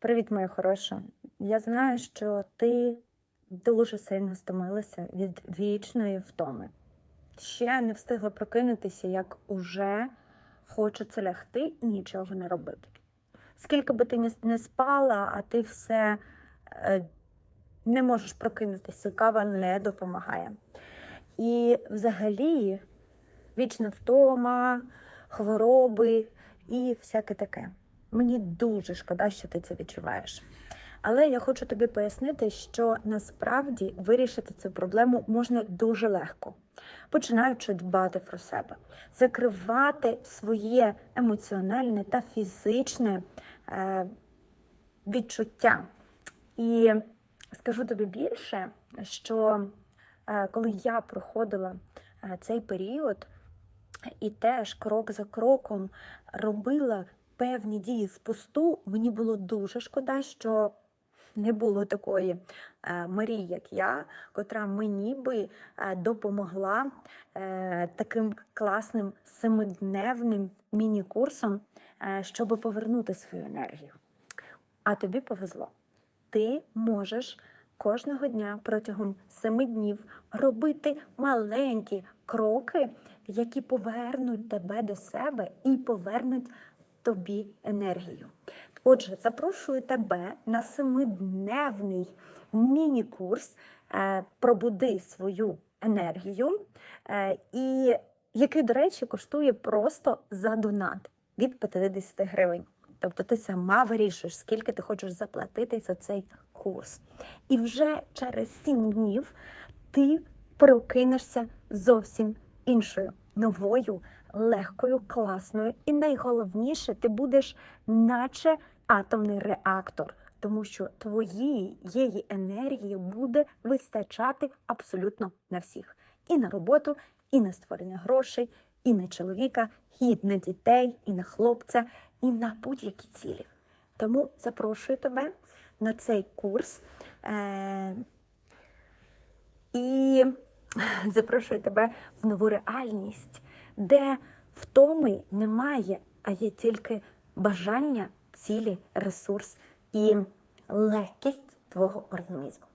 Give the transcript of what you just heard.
Привіт, моя хороша. Я знаю, що ти дуже сильно стомилася від вічної втоми. Ще не встигла прокинутися, як уже хочеться лягти і нічого не робити. Скільки би ти не- спала, а ти все е, не можеш прокинутися, кава не допомагає. І взагалі вічна втома, хвороби і всяке таке. Мені дуже шкода, що ти це відчуваєш. Але я хочу тобі пояснити, що насправді вирішити цю проблему можна дуже легко, починаючи дбати про себе, закривати своє емоціональне та фізичне е, відчуття. І скажу тобі більше, що е, коли я проходила е, цей період і теж крок за кроком робила певні дії з посту, мені було дуже шкода, що не було такої е, Марії, як я, котра мені би е, допомогла е, таким класним семидневним міні-курсом, щоб повернути свою енергію. А тобі повезло. Ти можеш кожного дня протягом семи днів робити маленькі кроки, які повернуть тебе до себе і повернуть тобі енергію. Отже, запрошую тебе на семидневний міні-курс е, Пробуди свою енергію, е, і який, до речі, коштує просто за донат від 50 гривень. Тобто ти сама вирішуєш, скільки ти хочеш заплатити за цей курс. І вже через 7 днів ти прокинешся зовсім іншою, новою, легкою, класною. І найголовніше, ти будеш наче атомний реактор, тому що твоєї її енергії буде вистачати абсолютно на всіх. І на роботу, і на створення грошей, і на чоловіка, і на дітей, і на хлопця, і на будь-які цілі. Тому запрошую тебе на цей курс. Е- і запрошую тебе в нову реальність, де втоми немає, а є тільки бажання, цілі, ресурс і легкість твого організму.